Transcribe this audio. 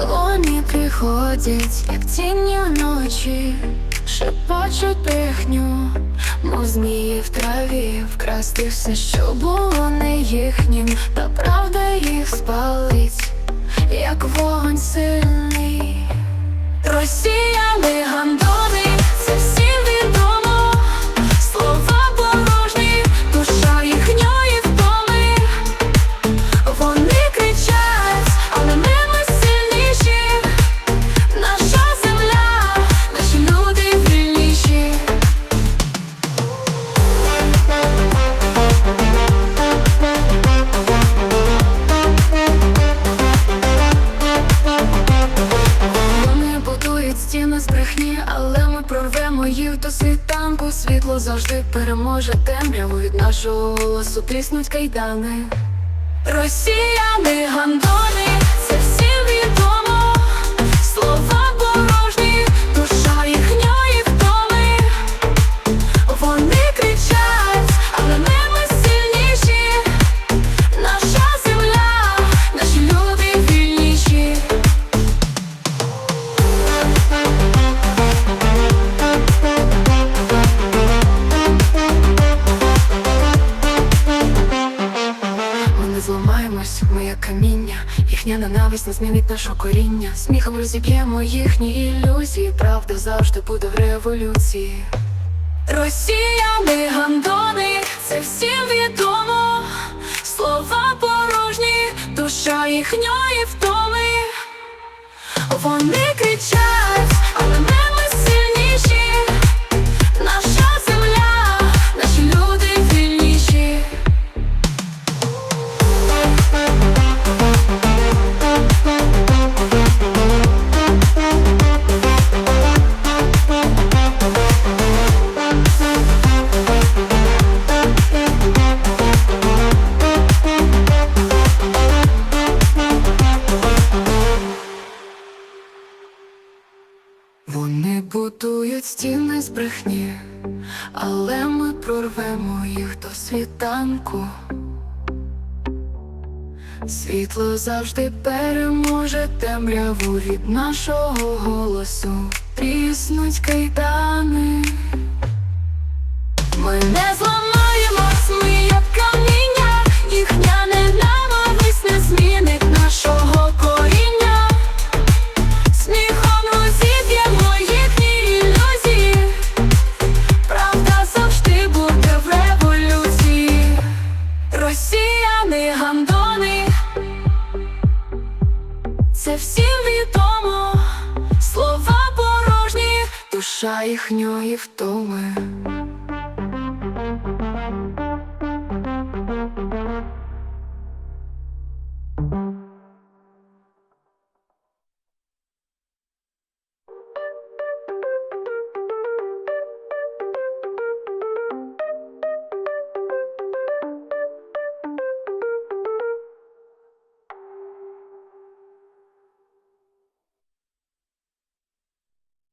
Вони приходять, як тіні вночі, шепочуть брехню, мов змії в траві, вкрасти все, що було не їхнім, та правда їх спалить, як вогонь сильний. Але ми прорвемо їх до світанку. Світло завжди переможе темряву від нашого голосу тріснуть кайдани. Росіяни гандони, каміння, їхня ненависть не змінить нашого коріння. Сміхом розіб'ємо їхні ілюзії, правда завжди буде в революції. Росіяни гандони, це всім відомо. Слова порожні, душа їхньої втоми. Вони кричать, Вони будують стіни з брехні, але ми прорвемо їх до світанку. Світло завжди переможе темряву від нашого голосу. Тріснуть кайдани. Ми не зламаємось, це всім відомо, слова порожні, душа їхньої втоми.